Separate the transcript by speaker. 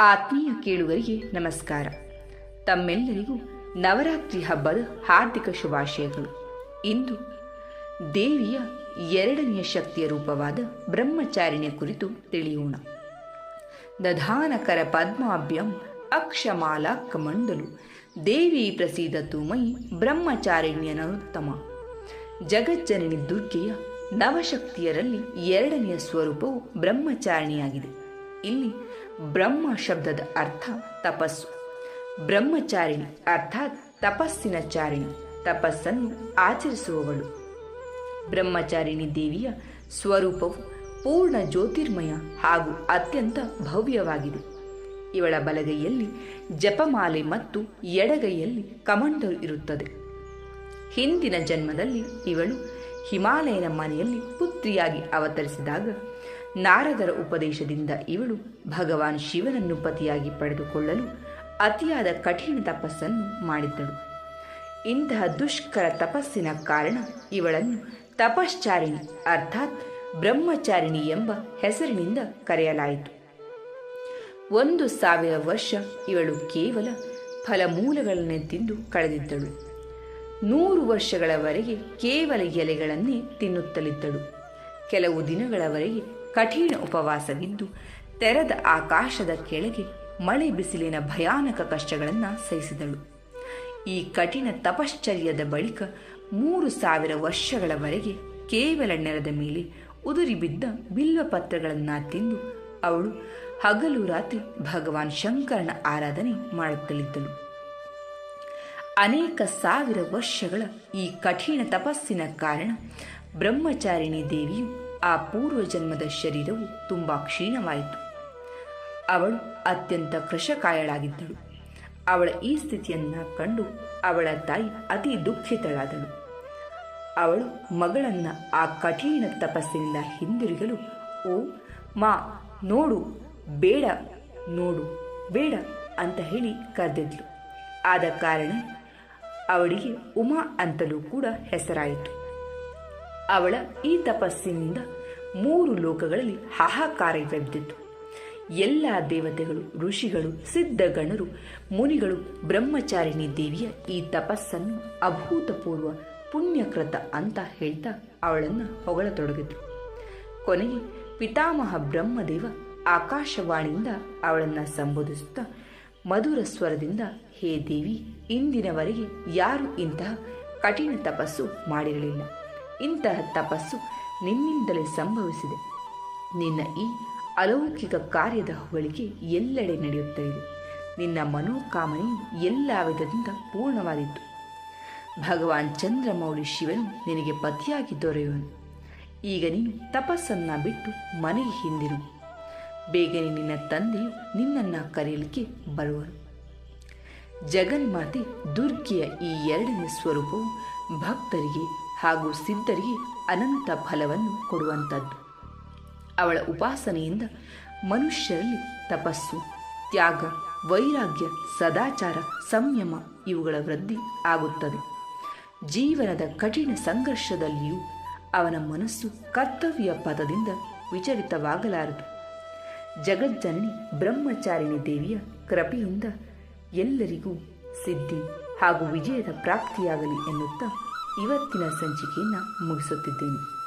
Speaker 1: ಆತ್ಮೀಯ ಕೇಳುವರಿಗೆ ನಮಸ್ಕಾರ. ತಮ್ಮೆಲ್ಲರಿಗೂ ನವರಾತ್ರಿ ಹಬ್ಬದ ಹಾರ್ದಿಕ ಶುಭಾಶಯಗಳು. ಇಂದು ದೇವಿಯ ಎರಡನೆಯ ಶಕ್ತಿಯ ರೂಪವಾದ ಬ್ರಹ್ಮಚಾರಿಣಿಯ ಕುರಿತು ತಿಳಿಯೋಣ. ದಧಾನಕರ ಪದ್ಮಾಭ್ಯಂ ಅಕ್ಷಮಾಲಾ ಕಮಂಡಲು ದೇವಿ ಪ್ರಸೀದತು ಮೈ ಬ್ರಹ್ಮಚಾರಿಣ್ಯನರುತ್ತಮ ಜಗಜ್ಜನನಿ ದುರ್ಗೆಯ ನವಶಕ್ತಿಯರಲ್ಲಿ ಎರಡನೆಯ ಸ್ವರೂಪವು ಬ್ರಹ್ಮಚಾರಿಣಿಯಾಗಿದೆ. ಇಲ್ಲಿ ಬ್ರಹ್ಮ ಶಬ್ದದ ಅರ್ಥ ತಪಸ್ಸು. ಬ್ರಹ್ಮಚಾರಿಣಿ ಅರ್ಥಾತ್ ತಪಸ್ಸಿನ ಚಾರಿಣಿ, ತಪಸ್ಸನ್ನು ಆಚರಿಸುವವಳು. ಬ್ರಹ್ಮಚಾರಿಣಿ ದೇವಿಯ ಸ್ವರೂಪವು ಪೂರ್ಣ ಜ್ಯೋತಿರ್ಮಯ ಹಾಗೂ ಅತ್ಯಂತ ಭವ್ಯವಾಗಿದೆ. ಇವಳ ಬಲಗೈಯಲ್ಲಿ ಜಪಮಾಲೆ ಮತ್ತು ಎಡಗೈಯಲ್ಲಿ ಕಮಂಡಲು ಇರುತ್ತದೆ. ಹಿಂದಿನ ಜನ್ಮದಲ್ಲಿ ಇವಳು ಹಿಮಾಲಯನ ಮನೆಯಲ್ಲಿ ಪುತ್ರಿಯಾಗಿ ಅವತರಿಸಿದಾಗ ನಾರದರ ಉಪದೇಶದಿಂದ ಇವಳು ಭಗವಾನ್ ಶಿವನನ್ನು ಪತಿಯಾಗಿ ಪಡೆದುಕೊಳ್ಳಲು ಅತಿಯಾದ ಕಠಿಣ ತಪಸ್ಸನ್ನು ಮಾಡಿದ್ದಳು. ಇಂತಹ ದುಷ್ಕರ ತಪಸ್ಸಿನ ಕಾರಣ ಇವಳನ್ನು ತಪಶ್ಚಾರಿಣಿ ಅರ್ಥಾತ್ ಬ್ರಹ್ಮಚಾರಿಣಿ ಎಂಬ ಹೆಸರಿನಿಂದ ಕರೆಯಲಾಯಿತು. ಒಂದು ಸಾವಿರ ವರ್ಷ ಇವಳು ಕೇವಲ ಫಲಮೂಲಗಳನ್ನೇ ತಿಂದು ಕಳೆದಿದ್ದಳು. ನೂರು ವರ್ಷಗಳವರೆಗೆ ಕೇವಲ ಎಲೆಗಳನ್ನೇ ತಿನ್ನುತ್ತಲಿದ್ದಳು. ಕೆಲವು ದಿನಗಳವರೆಗೆ ಕಠಿಣ ಉಪವಾಸವಿದ್ದು ತೆರೆದ ಆಕಾಶದ ಕೆಳಗೆ ಮಳೆ ಬಿಸಿಲಿನ ಭಯಾನಕ ಕಷ್ಟಗಳನ್ನು ಸಹಿಸಿದಳು. ಈ ಕಠಿಣ ತಪಶ್ಚರ್ಯದ ಬಳಿಕ ಮೂರು ಸಾವಿರ ವರ್ಷಗಳವರೆಗೆ ಕೇವಲ ನೆಲದ ಮೇಲೆ ಉದುರಿ ಬಿದ್ದ ಬಿಲ್ವಪತ್ರಗಳನ್ನು ತಿಂದು ಅವಳು ಹಗಲು ರಾತ್ರಿ ಭಗವಾನ್ ಶಂಕರನ ಆರಾಧನೆ ಮಾಡುತ್ತಲಿದ್ದಳು. ಅನೇಕ ಸಾವಿರ ವರ್ಷಗಳ ಈ ಕಠಿಣ ತಪಸ್ಸಿನ ಕಾರಣ ಬ್ರಹ್ಮಚಾರಿಣಿ ದೇವಿಯು ಆ ಪೂರ್ವ ಜನ್ಮದ ಶರೀರವು ತುಂಬಾ ಕ್ಷೀಣವಾಯಿತು. ಅವಳು ಅತ್ಯಂತ ಕೃಶಕಾಯಳಾಗಿದ್ದಳು ಅವಳ ಈ ಸ್ಥಿತಿಯನ್ನು ಕಂಡು ಅವಳ ತಾಯಿ ಅತಿ ದುಃಖಿತಳಾದಳು. ಅವಳು ಮಗಳನ್ನ ಆ ಕಠಿಣ ತಪಸ್ಸಿನಿಂದ ಹಿಂದಿರುಗಲು, ಓ, ಮಾ, ನೋಡು, ಬೇಡ ನೋಡು, ಬೇಡ ಅಂತ ಹೇಳಿ ಕರೆದಿದ್ಲು. ಆದ ಕಾರಣ ಅವಳಿಗೆ ಉಮಾ ಅಂತಲೂ ಕೂಡ ಹೆಸರಾಯಿತು. ಅವಳ ಈ ತಪಸ್ಸಿನಿಂದ ಮೂರು ಲೋಕಗಳಲ್ಲಿ ಹಾಹಾಕಾರವೆದ್ದಿತು ಎಲ್ಲ ದೇವತೆಗಳು, ಋಷಿಗಳು ಸಿದ್ಧಗಣರು ಮುನಿಗಳು, ಬ್ರಹ್ಮಚಾರಿಣಿ ದೇವಿಯ ಈ ತಪಸ್ಸನ್ನು ಅಭೂತಪೂರ್ವ ಪುಣ್ಯಕೃತ ಅಂತ ಹೇಳ್ತಾ ಅವಳನ್ನು ಹೊಗಳತೊಡಗಿದ್ರು. ಕೊನೆಗೆ ಪಿತಾಮಹ ಬ್ರಹ್ಮದೇವ ಆಕಾಶವಾಣಿಯಿಂದ ಅವಳನ್ನು ಸಂಬೋಧಿಸುತ್ತಾ ಮಧುರ ಸ್ವರದಿಂದ, ಹೇ ದೇವಿ, ಇಂದಿನವರೆಗೆ ಯಾರು ಇಂತಹ ಕಠಿಣ ತಪಸ್ಸು ಮಾಡಿರಲಿಲ್ಲ. ಇಂತಹ ತಪಸ್ಸು ನಿನ್ನಿಂದಲೇ ಸಂಭವಿಸಿದೆ. ನಿನ್ನ ಈ ಅಲೌಕಿಕ ಕಾರ್ಯದ ಹೋಳಿಗೆ ಎಲ್ಲೆಡೆ ನಡೆಯುತ್ತಿದೆ ನಿನ್ನ ಮನೋಕಾಮನೆಯು ಎಲ್ಲ ವಿಧದಿಂದ ಪೂರ್ಣವಾದಿತ್ತು ಭಗವಾನ್ ಚಂದ್ರಮೌಳಿ ಶಿವನು ನಿನಗೆ ಪತಿಯಾಗಿ ದೊರೆಯುವನು. ಈಗ ನೀನು ತಪಸ್ಸನ್ನ ಬಿಟ್ಟು ಮನೆಗೆ ಹಿಂದಿರು. ಬೇಗನೆ ನಿನ್ನ ತಂದೆಯು ನಿನ್ನನ್ನು ಕರೆಯಲಿಕ್ಕೆ ಬರುವರು. ಜಗನ್ಮಾತೆ ದುರ್ಗೆಯ ಈ ಎರಡನೇ ಸ್ವರೂಪವು ಭಕ್ತರಿಗೆ ಹಾಗೂ ಸಿದ್ಧರಿಗೆ ಅನಂತ ಫಲವನ್ನು ಕೊಡುವಂಥದ್ದು. ಅವಳ ಉಪಾಸನೆಯಿಂದ ಮನುಷ್ಯರಲ್ಲಿ ತಪಸ್ಸು, ತ್ಯಾಗ, ವೈರಾಗ್ಯ, ಸದಾಚಾರ, ಸಂಯಮ ಇವುಗಳ ವೃದ್ಧಿ ಆಗುತ್ತದೆ. ಜೀವನದ ಕಠಿಣ ಸಂಘರ್ಷದಲ್ಲಿಯೂ ಅವನ ಮನಸ್ಸು ಕರ್ತವ್ಯ ಪದದಿಂದ ವಿಚಲಿತವಾಗಲಾರದು. ಜಗಜ್ಜನನಿ ಬ್ರಹ್ಮಚಾರಿಣಿ ದೇವಿಯ ಕೃಪೆಯಿಂದ ಎಲ್ಲರಿಗೂ ಸಿದ್ಧಿ ಹಾಗೂ ವಿಜಯದ ಪ್ರಾಪ್ತಿಯಾಗಲಿ ಎನ್ನುತ್ತಾ ಇವತ್ತಿನ ಸಂಚಿಕೆಯನ್ನು ಮುಗಿಸುತ್ತಿದ್ದೇನೆ.